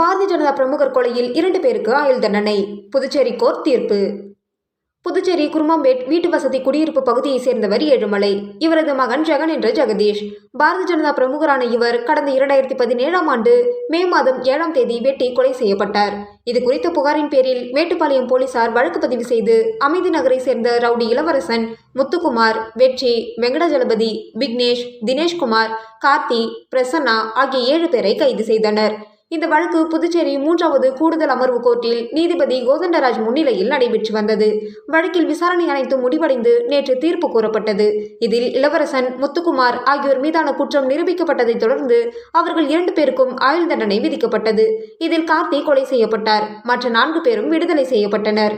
ஜனதா பிரமுகர் கொலையில் இரண்டு பேருக்கு ஆயுள் தண்டனை. புதுச்சேரி கோர்ட் தீர்ப்பு. புதுச்சேரி குருமாம்பேட் வீட்டு வசதி குடியிருப்பு பகுதியைச் சேர்ந்தவர் ஏழுமலை. இவரது மகன் ஜெகன் என்ற ஜெகதீஷ். பாரதிய ஜனதா பிரமுகரான இவர் கடந்த இரண்டாயிரத்தி பதினேழாம் ஆண்டு மே மாதம் ஏழாம் தேதி வெட்டி கொலை செய்யப்பட்டார். இது குறித்த புகாரின் பேரில் மேட்டுப்பாளையம் போலீசார் வழக்கு பதிவு செய்து அமைதி நகரை சேர்ந்த ரவுடி இளவரசன் முத்துக்குமார் வெற்றி வெங்கடஜலபதி விக்னேஷ் தினேஷ்குமார் கார்த்தி பிரசன்னா ஆகிய ஏழு பேரை கைது செய்தனர். இந்த வழக்கு புதுச்சேரி மூன்றாவது கூடுதல் அமர்வு கோர்ட்டில் நீதிபதி கோதண்டராஜ் முன்னிலையில் நடைபெற்று வந்தது. வழக்கில் விசாரணை அனைத்தும் முடிவடைந்து நேற்று தீர்ப்பு கூறப்பட்டது. இதில் இளவரசன் முத்துக்குமார் ஆகியோர் மீதான குற்றம் நிரூபிக்கப்பட்டதைத் தொடர்ந்து அவர்கள் இரண்டு பேருக்கும் ஆயுள் தண்டனை விதிக்கப்பட்டது. இதில் கார்த்தி கொலை செய்யப்பட்டார். மற்ற நான்கு பேரும் விடுதலை செய்யப்பட்டனர்.